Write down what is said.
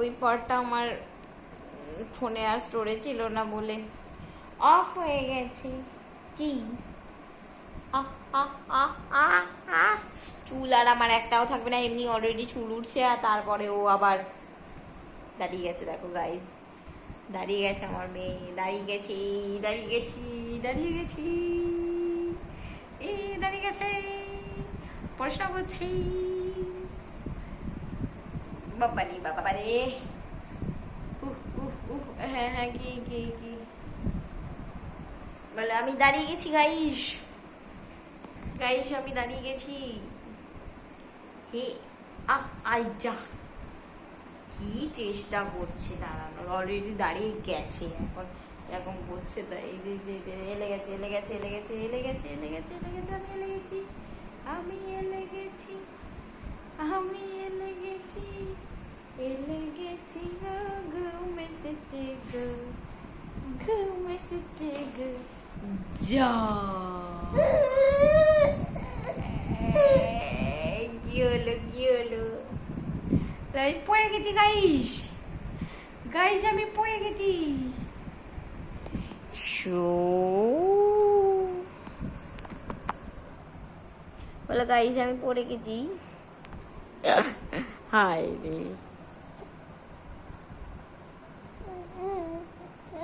ওই পার্টটা আমার ফোনে আর স্টোরে ছিল না বলে অফ হয়ে গেছে। কি। চুল আর আমার একটাও থাকবে না, এমনি অলরেডি চুল উঠছে আর তারপরে ও আবার দাঁড়িয়ে গেছে, দেখো গাইজ দাঁড়িয়ে গেছে আমার মেয়ে, দাঁড়িয়ে গেছি দাঁড়িয়ে গেছি দাঁড়িয়ে গেছি। এই দাঁড়িয়ে গেছে পড়াশোনা করছি। বাবারে বাবারে উহ উহ উহ হ্যাঁ হ্যাঁ কি কি কি বলে আমি দাঁড়িয়ে গেছি গাইস গাইস আমি দাঁড়িয়ে গেছি হে আহ আই যা কি চেষ্টা করছে দাঁড়ানোর অলরেডি দাঁড়িয়ে গেছে এখন. এরকম করছে তাই এই যে যে যে এলে গেছে এলে গেছে এলে গেছে এলে গেছে এলে গেছে এলে গেছে আমি এলে গেছি আমি এলে গেছি আমি এলে গেছি ঘুম এসেছে গো ঘুম এসেছে গো যা এই, কি হলো কি হলো আমি পড়ে গেছি গাইস গাইস আমি পড়ে গেছি শো বলো গাইস আমি পড়ে গেছি হায় রে